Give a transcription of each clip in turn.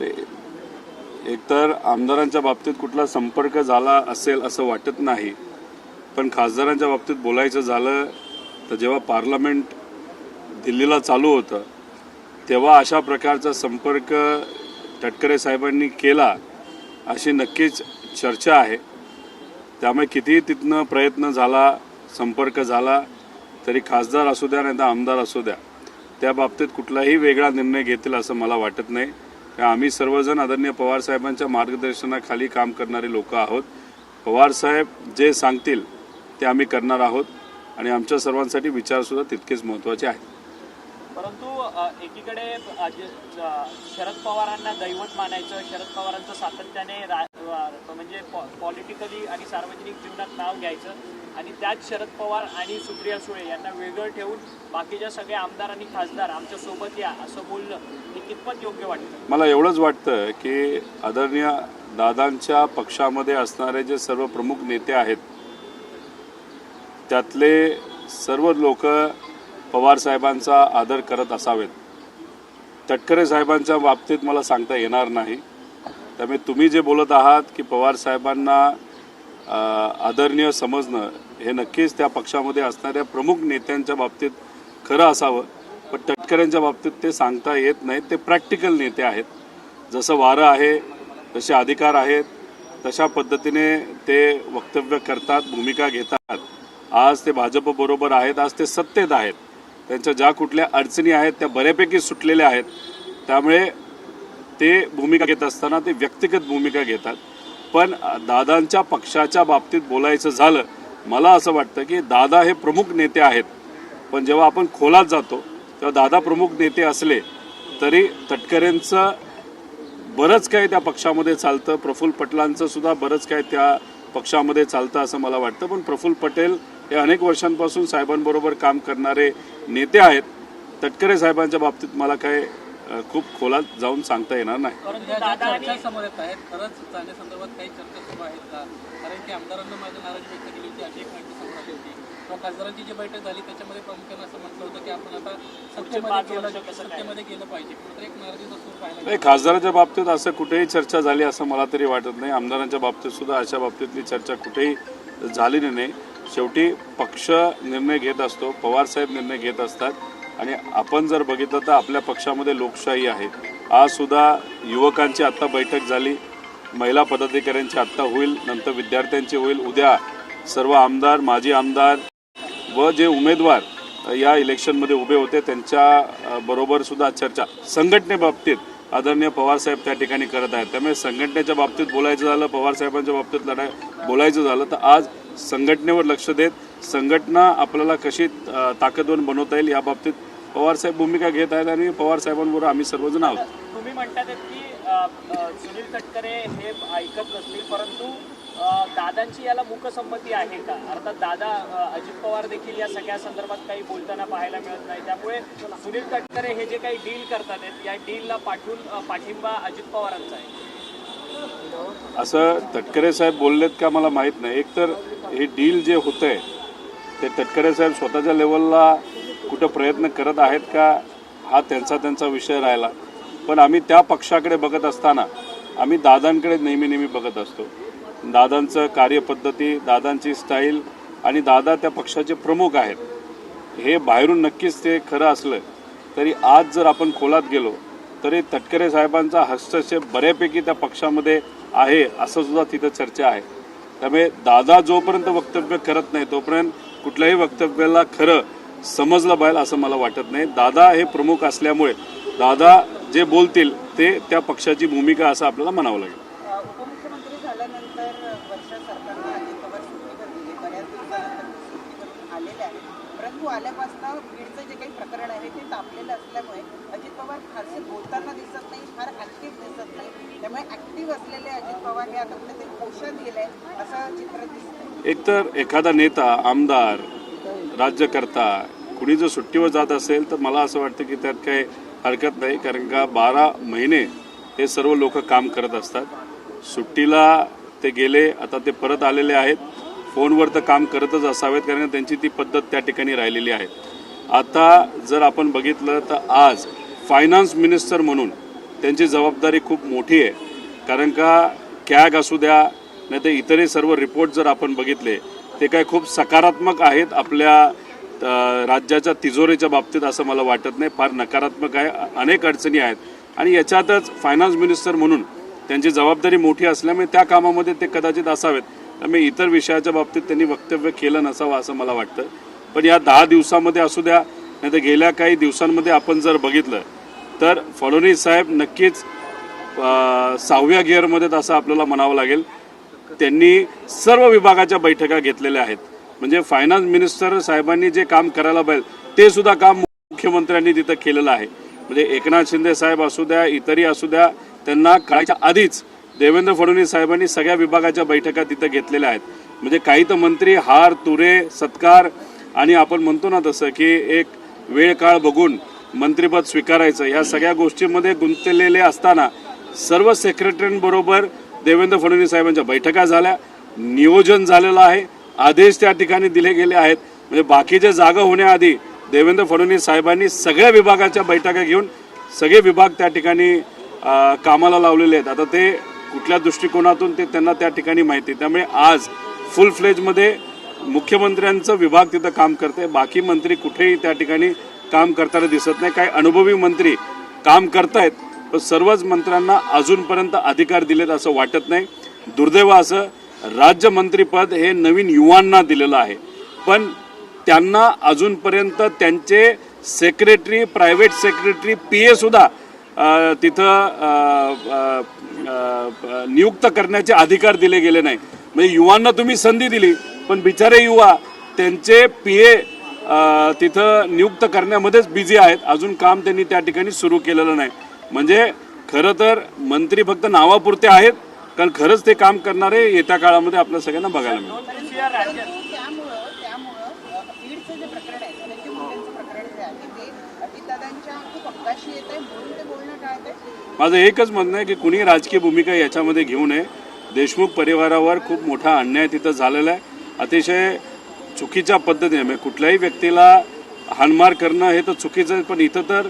ते एकतर आमदारांच्या बाबतीत कुठला संपर्क झाला असेल असं वाटत नाही पण खासदारांच्या बाबतीत बोलायचं झालं तर जेव्हा पार्लमेंट दिल्लीला चालू होतं तेव्हा अशा प्रकारचा संपर्क तटकरे साहेबांनी केला अशी नक्कीच चर्चा आहे. त्यामुळे कितीही तिथनं प्रयत्न झाला संपर्क झाला तरी खासदार असू द्या नाही तर आमदार असू द्या त्या बाबतीत कुठलाही वेगळा निर्णय घेतील असं मला वाटत नाही. आम्ही सर्वजण आदरणीय पवारसाहेबांच्या मार्गदर्शनाखाली काम करणारे लोक आहोत. पवारसाहेब जे सांगतील ते आम्ही करणार आहोत आणि आमच्या सर्वांसाठी विचारसुद्धा तितकेच महत्त्वाचे आहेत. परंतु एकीकडे शरद पवारांना दैवत मानायचं शरद पवारांचं सातत्याने रा- म्हणजे पॉलिटिकली आणि सार्वजनिक जीवनात नाव घ्यायचं आणि त्यात शरद पवार आणि सुप्रिया सुळे यांना वेगळं ठेवून बाकीच्या सगळे आमदार आणि खासदार आमच्यासोबत या असं बोलणं हे कितपत योग्य वाटतं? मला एवढंच वाटतं की आदरणीय दादांच्या पक्षामध्ये असणारे जे सर्व प्रमुख नेते आहेत त्यातले सर्व लोक पवार साहेबांचा आदर करत असावेत. तटकरे साहेबांच्या बाबतीत मला सांगता येणार नाही. त्यामुळे तुम्ही जे बोलत आहात की पवार साहेबांना आदरणीय समजणं हे नक्कीच त्या पक्षामध्ये असणाऱ्या प्रमुख नेत्यांच्या बाबतीत खरं असावं. पण तटकऱ्यांच्या बाबतीत ते सांगता येत नाहीत. ते प्रॅक्टिकल नेते आहेत. जसं वारं आहे तसे अधिकार आहेत. तशा पद्धतीने ते वक्तव्य करतात भूमिका घेतात. आज ते भाजपबरोबर आहेत आज ते सत्तेत आहेत. त्यांच्या ज्या कुठल्या अडचणी आहेत त्या बऱ्यापैकी सुटलेल्या आहेत. त्यामुळे ते भूमिका घेत असताना ते व्यक्तिगत भूमिका घेतात. पण दादांच्या पक्षाच्या बाबतीत बोलायचं झालं मला असं वाटतं की दादा हे प्रमुख नेते आहेत. पण जेव्हा आपण खोलात जातो तेव्हा दादा प्रमुख नेते असले तरी तटकरेंचं बरंच काही त्या पक्षामध्ये चालतं. प्रफुल्ल पटलांचं सुद्धा बरंच काही त्या पक्षामध्ये चालतं असं मला वाटतं. पण प्रफुल्ल पटेल हे अनेक वर्षांपासून साहेबांबरोबर काम करणारे नेते आहेत. तटकरे साहेबांच्या बाबतीत मला काय खूप खोलात जाऊन सांगता येणार नाही. खासदारांची जी बैठक झाली त्याच्यामध्ये प्रामुख्याने असं म्हटलं होतं की आपण आता सत्तेमध्ये गेलं पाहिजे. कुठेतरी एक नाराजीचा सूर खासदाराच्या बाबतीत असं कुठेही चर्चा झाली असं मला तरी वाटत नाही. आमदारांच्या बाबतीत सुद्धा अशा बाबतीतली चर्चा कुठेही झालेली नाही. शेवटी पक्ष निर्णय घेत असतो पवारसाहेब निर्णय घेत असतात. आणि आपण जर बघितलं तर आपल्या पक्षामध्ये लोकशाही आहे. आज सुद्धा युवकांची आत्ता बैठक झाली. महिला पदाधिकाऱ्यांची आत्ता होईल नंतर विद्यार्थ्यांची होईल. उद्या सर्व आमदार माजी आमदार व जे उमेदवार या इलेक्शनमध्ये उभे होते त्यांच्या बरोबरसुद्धा चर्चा. संघटनेबाबतीत आदरणीय पवारसाहेब त्या ठिकाणी करत आहेत. त्यामुळे संघटनेच्या बाबतीत बोलायचं झालं पवारसाहेबांच्या बाबतीत लढाई बोलायचं झालं तर आज संघटनेवर लक्ष देत संघटना आपल्याला कशी ताकदवान बनवता येईल या बाबतीत पवारसाहेब भूमिका घेत आहेत आणि पवारसाहेबांबरोबर आम्ही सर्वजण आहोत. तुम्ही म्हणतात की सुनील तटकरे हे ऐकत नसतील परंतु दादांची याला मूकसंमती आहे का? अर्थात दादा अजित पवार देखील या सगळ्या संदर्भात काही बोलताना पाहायला मिळत नाही. त्यामुळे सुनील तटकरे हे जे काही डील करतात या डीलला पाठवून पाठिंबा अजित पवारांचा आहे. असं तटकरे साहेब बोललेत का मला माहीत नाही. एकतर हे डील जे होतं आहे ते तटकरे साहेब स्वतःच्या लेवलला कुठं प्रयत्न करत आहेत का हा त्यांचा त्यांचा विषय राहिला. पण आम्ही त्या पक्षाकडे बघत असताना आम्ही दादांकडे नेहमी नेहमी बघत असतो. दादांचं कार्यपद्धती दादांची स्टाईल आणि दादा त्या पक्षाचे प्रमुख आहेत. हे बाहेरून नक्कीच ते खरं असलं तरी आज जर आपण खोलात गेलो तरी तटकरे साहेबांचा हस्तक्षेप बऱ्यापैकी त्या पक्षामध्ये आहे असं सुद्धा तिथं चर्चा आहे. त्यामुळे दादा जोपर्यंत वक्तव्य करत नाही तोपर्यंत कुठल्याही वक्तव्याला खरं समजलं पाहिजे असं मला वाटत नाही. दादा हे प्रमुख असल्यामुळे दादा जे बोलतील ते त्या पक्षाची भूमिका असं आपल्याला म्हणावं लागेल. परंतु अजित पवार त्यामुळे ऍक्टिव्ह असलेले अजित पवार हे आता कुठेतरी पोषण गेलंय असं चित्र दिसतंय. एकतर एखादा नेता आमदार राज्यकर्ता कुणी जर सुट्टीवर जात असेल तर मला असं वाटतं की त्यात काही हरकत नाही. कारण का बारा महिने हे सर्व लोक काम करत असतात. सुट्टीला ते गेले आता ते परत आलेले आहेत. फोनवर तर काम करतच असावेत कारण त्यांची ती पद्धत त्या ठिकाणी राहिलेली आहे. आता जर आपण बघितलं तर आज फायनान्स मिनिस्टर म्हणून त्यांची जबाबदारी खूप मोठी आहे. कारण का कॅग असू द्या नाही तर इतरही सर्व रिपोर्ट जर आपण बघितले ते काय खूप सकारात्मक आहेत आपल्या राज्याच्या तिजोरीच्या बाबतीत असं मला वाटत नाही. फार नकारात्मक आहे अनेक अडचणी आहेत. आणि याच्यातच फायनान्स मिनिस्टर म्हणून त्यांची जबाबदारी मोठी असल्यामुळे त्या कामामध्ये ते कदाचित असावेत. त्यामुळे इतर विषयाच्या बाबतीत त्यांनी वक्तव्य केलं नसावं असं मला वाटतं. पण या दहा दिवसामध्ये असू द्या नाही तर गेल्या काही दिवसांमध्ये आपण जर बघितलं तर फडणवीस साहेब नक्कीच सहाव्या गिअरमध्ये असं आपल्याला म्हणावं लागेल. त्यांनी सर्व विभागाच्या बैठका घेतलेल्या आहेत. म्हणजे फायनान्स मिनिस्टर साहेबांनी जे काम करायला पाहिजे ते सुद्धा काम मुख्यमंत्र्यांनी तिथं केलेलं आहे. म्हणजे एकनाथ शिंदे साहेब असू द्या इतरही असू द्या त्यांना करायच्या आधीच देवेंद्र फडणवीस साहेबांनी सगळ्या विभागाच्या बैठका तिथं घेतलेल्या आहेत. म्हणजे काही तर मंत्री हार तुरे सत्कार आणि आपण म्हणतो ना तसं की एक वेळ काळ बघून मंत्रिपद स्वीकारायचं ह्या सगळ्या गोष्टींमध्ये गुंतलेले असताना सर्व सेक्रेटरींबरोबर देवेंद्र फडणवीस साहेबांच्या बैठका झाल्या. नियोजन झालेलं आहे. आदेश त्या ठिकाणी दिले गेले आहेत. म्हणजे बाकीच्या जागा होण्याआधी देवेंद्र फडणवीस साहेबांनी सगळ्या विभागाच्या बैठका घेऊन सगळे विभाग त्या ठिकाणी कामाला लावलेले आहेत. आता ते कुठल्या दृष्टिकोनातून ते त्यांना त्या ठिकाणी माहिती आहे. त्यामुळे आज फुल फ्लेजमध्ये मुख्यमंत्र्यांचं विभाग तिथं काम करते बाकी मंत्री कुठेही त्या ठिकाणी काम करताना दिसत नाही. काही अनुभवी मंत्री काम करतायत. आहेत सर्वच मंत्र्यांना अजूनपर्यंत अधिकार दिलेत असं वाटत नाही. दुर्दैव असं राज्यमंत्रीपद हे नवीन युवांना दिलेलं आहे. पण त्यांना अजूनपर्यंत त्यांचे सेक्रेटरी प्रायव्हेट सेक्रेटरी पी एसुद्धा तिथं नियुक्त करण्याचे अधिकार दिले गेले नाही. म्हणजे युवांना तुम्ही संधी दिली पण बिचारे युवा त्यांचे पी ए तिथं नियुक्त करण्यामध्येच बिझी आहेत. अजून काम त्यांनी त्या ठिकाणी सुरू केलेलं नाही. म्हणजे खरं तर मंत्री फक्त नावापुरते आहेत कारण खरंच ते काम करणारे येत्या काळामध्ये आपल्या सगळ्यांना बघायला मिळेल. दोन दिवसीय राज्य त्यामुळं त्यामुळं अ, बीडचं जे प्रकरण आहे धनंजय मुंडेंचं प्रकरण जे आहे ते अजितदादांच्या खूप अवकाशी येत आहे म्हणून ते बोलणं टाळत आहे माझं एकच म्हणणं आहे की कुणी राजकीय भूमिका याच्यामध्ये घेऊ नये. देशमुख परिवारावर खूप मोठा अन्याय तिथं झालेला आहे. अतिशय चुकीच्या पद्धतीने म्हणजे कुठल्याही व्यक्तीला हानमार करणं हे तर चुकीचं आहे पण इथं तर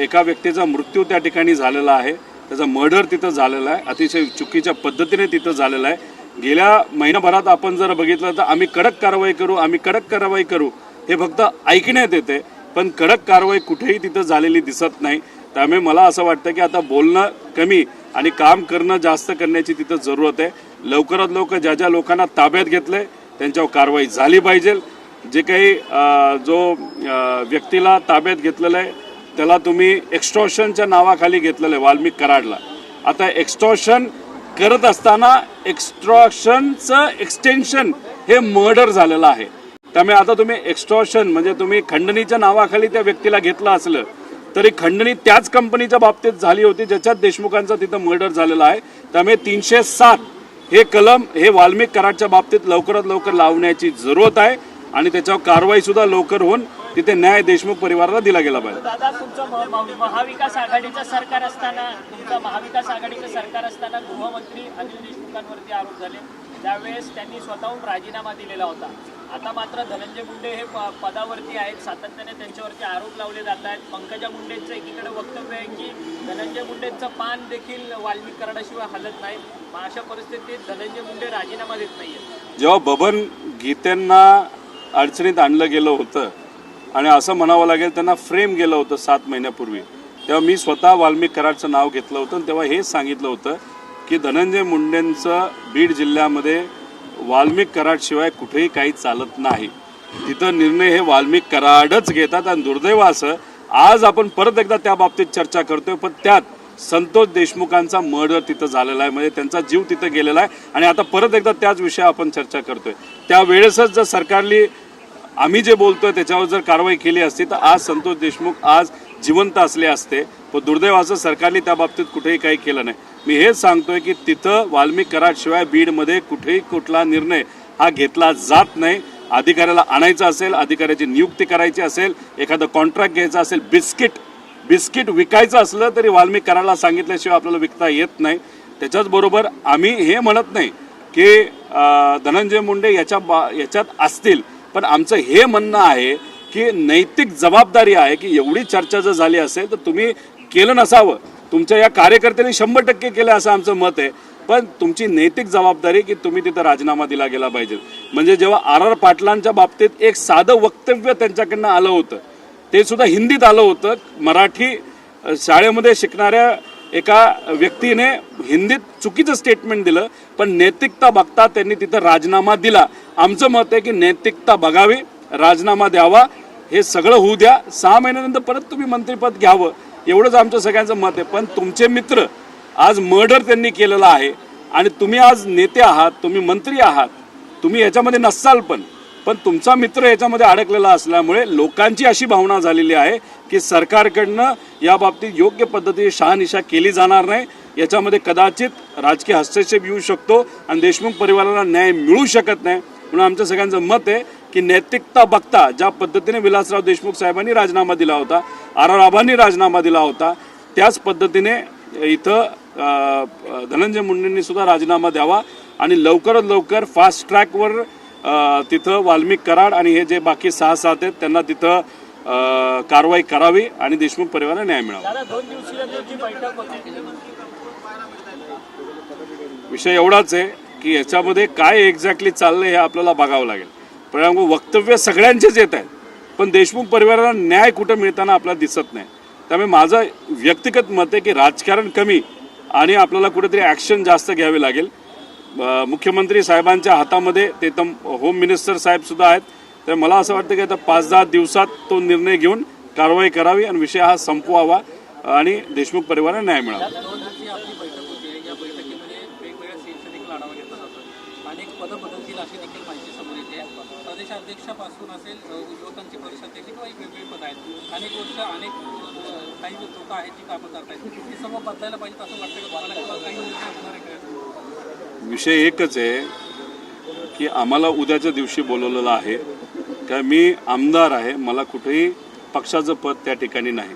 एका व्यक्तीचा मृत्यू त्या ठिकाणी झालेला आहे. त्याचा मर्डर तिथं झालेला आहे. अतिशय चुकीच्या पद्धतीने तिथं झालेला आहे. गेल्या महिनाभरात आपण जर बघितलं तर आम्ही कडक कारवाई करू आम्ही कडक कारवाई करू हे फक्त ऐकण्यात येते. पण कडक कारवाई कुठेही तिथं झालेली दिसत नाही. त्यामुळे मला असं वाटतं की आता बोलणं कमी आणि काम करणं जास्त करण्याची तिथं जरूरत आहे. लवकरात लवकर ज्या ज्या लोकांना ताब्यात घेतलंय त्यांच्यावर कारवाई झाली पाहिजे. जे काही जो व्यक्तीला ताब्यात घेतलेलं आहे त्याला तुम्ही एक्स्ट्रॉशनच्या नावाखाली घेतलेलं आहे वाल्मिक कराडला. आता एक्स्ट्रॉशन करत असताना एक्स्ट्रॉशनचं एक्सटेन्शन हे मर्डर झालेलं आहे. त्यामुळे आता तुम्ही एक्स्ट्रॉशन म्हणजे तुम्ही खंडणीच्या नावाखाली त्या व्यक्तीला घेतलं असलं तरी खंडणी त्याच कंपनीच्या बाबतीत झाली होती ज्याच्यात देशमुखांचा तिथं मर्डर झालेला आहे. त्यामुळे तीनशे सात हे कलम हे वाल्मिक कराडच्या बाबतीत लवकरात लवकर लावण्याची जरूरत आहे आणि त्याच्यावर कारवाईसुद्धा लवकर होऊन तिथे न्याय देशमुख परिवाराला दिला गेला पाहिजे. दादा तुमचं महाविकास आघाडीचं सरकार असताना तुमचं महाविकास आघाडीचं सरकार असताना गृहमंत्री अनिल देशमुखांवरती आरोप झाले. त्यावेळेस त्यांनी स्वतःहून राजीनामा दिलेला होता. आता मात्र धनंजय मुंडे हे पदावरती आहेत. सातत्याने त्यांच्यावरती आरोप लावले जात आहेत. पंकजा मुंडेंचं एकीकडे वक्तव्य आहे की धनंजय मुंडेंचं पान देखील वाल्मिक कराडाशिवाय हलत नाही. मग अशा परिस्थितीत धनंजय मुंडे राजीनामा देत नाहीये जेव्हा बबन गीतेंना अडचणीत आणलं गेलं होतं आणि असं म्हणावं लागेल त्यांना फ्रेम गेलं होतं सात महिन्यापूर्वी. तेव्हा मी स्वतः वाल्मिक कराडचं नाव घेतलं होतं आणि तेव्हा हेच सांगितलं होतं की धनंजय मुंडेंचं बीड जिल्ह्यामध्ये वाल्मिक कराडशिवाय कुठेही काही चालत नाही. तिथं निर्णय हे वाल्मिक कराडच घेतात आणि दुर्दैव असं आज आपण परत एकदा त्या बाबतीत चर्चा करतोय पण त्यात संतोष देशमुखांचा मर्डर तिथं झालेला आहे म्हणजे त्यांचा जीव तिथं गेलेला आहे. आणि आता परत एकदा त्याच विषयावर आपण चर्चा करतोय. त्यावेळेसच जर सरकारली आम्ही जे बोलतोय त्याच्यावर जर कारवाई केली असती तर आज संतोष देशमुख आज जिवंत असले असते. पण दुर्दैवाचं सरकारने त्या बाबतीत कुठेही काही केलं नाही. मी हेच सांगतोय की तिथं वाल्मिक कराडशिवाय बीडमध्ये कुठेही कुठला निर्णय हा घेतला जात नाही. अधिकाऱ्याला आणायचं असेल अधिकाऱ्याची नियुक्ती करायची असेल एखादं कॉन्ट्रॅक्ट घ्यायचा असेल बिस्किट बिस्किट विकायचं असलं तरी वाल्मिक कराडला सांगितल्याशिवाय आपल्याला विकता येत नाही. त्याच्याचबरोबर आम्ही हे म्हणत नाही की धनंजय मुंडे याच्या बा याच्यात असतील. पण आमचं हे म्हणणं आहे की नैतिक जबाबदारी आहे की एवढी चर्चा जर झाली असेल तर तुम्ही केलं नसावं. तुमच्या या कार्यकर्त्यांनी शंभर टक्के केलं असं आमचं मत आहे. पण तुमची नैतिक जबाबदारी की तुम्ही तिथं राजीनामा दिला गेला पाहिजे. म्हणजे जेव्हा आर आर पाटलांच्या बाबतीत एक साधं वक्तव्य त्यांच्याकडनं आलं होतं ते सुद्धा हिंदीत आलं होतं. मराठी शाळेमध्ये शिकणाऱ्या एका व्यक्तीने हिंदीत चुकीचं स्टेटमेंट दिलं पण नैतिकता बघता त्यांनी तिथं राजीनामा दिला. आमचं मत आहे की नैतिकता बघावी राजीनामा द्यावा हे सगळं होऊ द्या. सहा महिन्यानंतर परत तुम्ही मंत्रिपद घ्यावं एवढंच आमचं सगळ्यांचं मत आहे. पण तुमचे मित्र आज मर्डर त्यांनी केलेलं आहे. आणि तुम्ही आज नेते आहात तुम्ही मंत्री आहात तुम्ही याच्यामध्ये नसाल पण. पण तुमचा मित्र याच्यामध्ये अडकलेला असल्यामुळे लोकांची अशी भावना झालेली आहे की सरकारकडनं या बाबतीत योग्य पद्धतीने शहानिशा केली जाणार नाही. याच्यामध्ये कदाचित राजकीय हस्तक्षेप येऊ शकतो आणि देशमुख परिवाराला न्याय मिळू शकत नाही. म्हणून आमच्या सगळ्यांचं मत आहे की नैतिकता बघता ज्या पद्धतीने विलासराव देशमुख साहेबांनी राजीनामा दिला होता आर आर आबांनी राजीनामा दिला होता त्याच पद्धतीने इथं धनंजय मुंडेंनी सुद्धा राजीनामा द्यावा आणि लवकरात लवकर फास्ट ट्रॅकवर तिथं वाल्मिक कराड आणि हे जे बाकी सहा सात आहेत त्यांना तिथं कारवाई करावी आणि देशमुख परिवाराला न्याय मिळावा. विषय एवढाच आहे की याच्यामध्ये काय एक्झॅक्टली चाललंय हे आपल्याला बघावं लागेल. परिणाम वक्तव्य सगळ्यांचेच येत आहेत पण देशमुख परिवाराला न्याय कुठं मिळताना आपल्याला दिसत नाही. त्यामुळे माझं व्यक्तिगत मत आहे की राजकारण कमी आणि आपल्याला कुठेतरी ॲक्शन जास्त घ्यावी लागेल. मुख्यमंत्री साहेबांच्या हातामध्ये ते तर होम मिनिस्टर साहेब सुद्धा आहेत. तर मला असं वाटतं की आता पाच दहा दिवसात तो निर्णय घेऊन कारवाई करावी आणि विषय हा संपवावा आणि देशमुख परिवाराला न्याय मिळावा. दोन दिवशी आपली बैठक होती. देखील आढावा घेतला प्रदेशाध्यक्षापासून असेल युवकांचे प्रदेशाध्यक्ष किंवा एक पद आहेत. अनेक वर्ष अनेक काही लोक आहेत जी कामं करतायत. ती सर्व बदलायला पाहिजे असं वाटतं का? तुम्हाला किंवा काही निर्णय होणार आहे का विषय एकच आहे की आम्हाला उद्याच्या दिवशी बोलवलेलं आहे. का मी आमदार आहे मला कुठेही पक्षाचं पद त्या ठिकाणी नाही.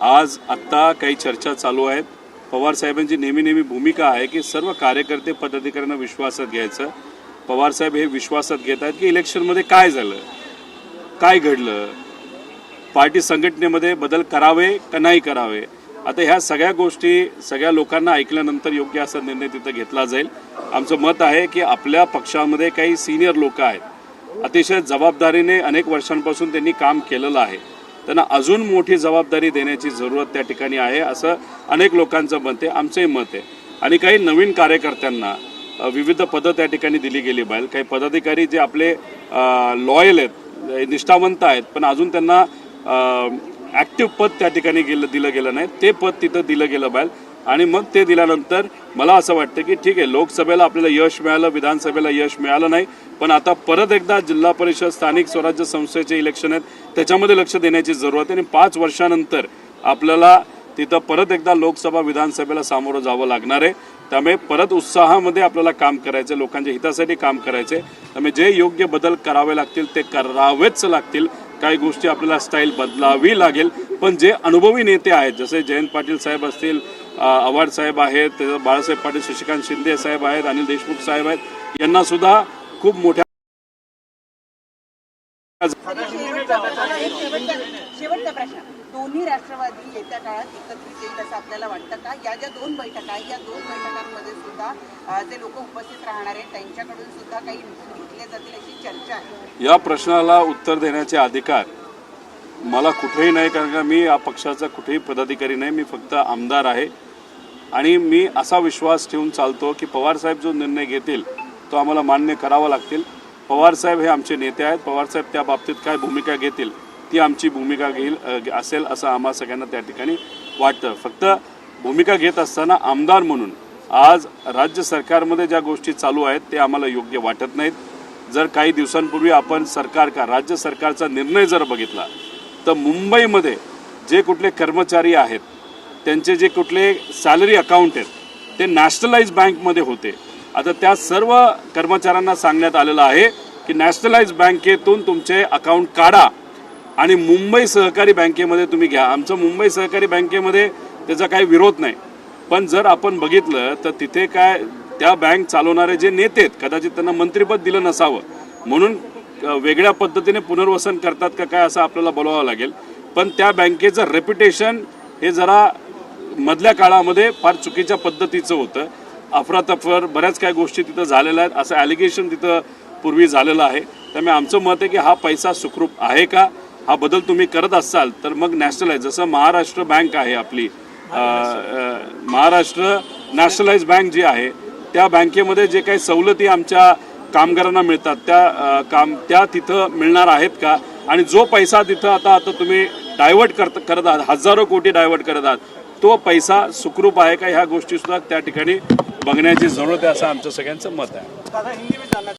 आज आत्ता काही चर्चा चालू आहेत. पवार साहेबांची नेहमी नेहमी भूमिका आहे की सर्व कार्यकर्ते पदाधिकाऱ्यांना विश्वासात घ्यायचं. पवार साहेब हे विश्वासात घेत आहेत की इलेक्शनमध्ये काय झालं काय घडलं पार्टी संघटनेमध्ये बदल करावे का नाही करावे? आता ह्या सगळ्या गोष्टी सगळ्या लोकांना ऐकल्यानंतर योग्य असा निर्णय तिथं घेतला जाईल. आमचं मत आहे की आपल्या पक्षामध्ये काही सिनियर लोक आहेत. अतिशय जबाबदारीने अनेक वर्षांपासून त्यांनी काम केलेलं आहे. त्यांना अजून मोठी जबाबदारी देण्याची जरूरत त्या ठिकाणी आहे असं अनेक लोकांचं मत आहे आमचंही मत आहे. आणि काही नवीन कार्यकर्त्यांना विविध पदं त्या ठिकाणी दिली गेली पाहिजे काही पदाधिकारी जे आपले लॉयल आहेत निष्ठावंत आहेत पण अजून त्यांना ॲक्टिव्ह पद त्या ठिकाणी गेलं दिलं गेलं नाही. ते पद तिथं दिलं गेलं पाहिजे आणि मग ते दिल्यानंतर मला असं वाटतं की ठीक आहे लोकसभेला आपल्याला यश मिळालं विधानसभेला यश मिळालं नाही. पण आता परत एकदा जिल्हा परिषद स्थानिक स्वराज्य संस्थेचे इलेक्शन आहेत त्याच्यामध्ये लक्ष देण्याची जरूरत आहे. आणि पाच वर्षानंतर आपल्याला तिथं परत एकदा लोकसभा विधानसभेला सामोरं जावं लागणार आहे. त्यामुळे परत उत्साहामध्ये आपल्याला काम करायचं लोकांच्या हितासाठी काम करायचे त्यामुळे जे योग्य बदल करावे लागतील ते करावेच लागतील. काही गोष्टी आपल्याला स्टाईल बदलावी लागेल. पण जे अनुभवी नेते आहेत जसे जयंत पाटील साहेब असतील आव्हाड साहेब आहेत बाळासाहेब पाटील शशिकांत शिंदे साहेब आहेत अनिल देशमुख साहेब आहेत यांना सुद्धा खूप मोठ्या शेवटचा प्रश्न. दोन्ही राष्ट्रवादी येत्या काळात एकत्रित येईल असं आपल्याला वाटतं का? या ज्या दोन बैठका आहेत या दोन बैठकांमध्ये सुद्धा जे लोक उपस्थित राहणार आहेत त्यांच्याकडून सुद्धा काही घेतले जातील अशी चर्चा आहे. या प्रश्नाला उत्तर देण्याचे अधिकार मला कुठेही नाही कारण का मी या पक्षाचा कुठेही पदाधिकारी नाही मी फक्त आमदार आहे. आणि मी असा विश्वास ठेवून चालतो की पवारसाहेब जो निर्णय घेतील तो आम्हाला मान्य करावा लागतील. पवारसाहेब हे आमचे नेते आहेत. पवारसाहेब त्या बाबतीत काय भूमिका घेतील ती आमची भूमिका घेईल असेल असं आम्हा सगळ्यांना त्या ठिकाणी वाटतं. फक्त भूमिका घेत असताना आमदार म्हणून आज राज्य सरकारमध्ये ज्या गोष्टी चालू आहेत ते आम्हाला योग्य वाटत नाहीत. जर काही दिवसांपूर्वी आपण सरकार का राज्य सरकारचा निर्णय जर बघितला तर मुंबईमध्ये जे कुठले कर्मचारी आहेत त्यांचे जे कुठले सॅलरी अकाउंट आहेत ते नॅशनलाइज बँकमध्ये होते. आता त्या सर्व कर्मचाऱ्यांना सांगण्यात आलेलं आहे की नॅशनलाइज बँकेतून तुमचे अकाउंट काढा. आणि मुंबई सहकारी बँकेमध्ये तुम्ही घ्या. आमचं मुंबई सहकारी बँकेमध्ये त्याचा काही विरोध नाही. पण जर आपण बघितलं तर तिथे काय त्या बँक चालवणारे जे नेते आहेत कदाचित त्यांना मंत्रिपद दिलं नसावं. म्हणून वेगळ्या पद्धतीने पुनर्वसन करतात का काय असं आपल्याला बोलावं लागेल. पण त्या बँकेचं रेप्युटेशन हे जरा मधल्या काळामध्ये फार चुकीच्या पद्धतीचं होतं. अफरातफर बऱ्याच काही गोष्टी तिथं झालेल्या आहेत. असं ॲलिगेशन तिथं पूर्वी झालेलं आहे. त्यामुळे आमचं मत आहे की हा पैसा सुखरूप आहे का? हा बदल तुम्ही करत असाल तर मग नॅशनलाइज जसं महाराष्ट्र बँक आहे आपली महाराष्ट्र नॅशनलाइज बँक जी आहे त्या बँकेमध्ये जे काही सवलती आमच्या कामगारांना मिळतात त्या काम त्या तिथं मिळणार आहेत का? आणि जो पैसा तिथं आता आता तुम्ही डायव्हर्ट करत करत आहात हजारो कोटी डायव्हर्ट करत आहात तो पैसा सुखरूप आहे का? ह्या गोष्टीसुद्धा त्या ठिकाणी बघण्याची जरूरत आहे असं आमचं सगळ्यांचं मत आहे.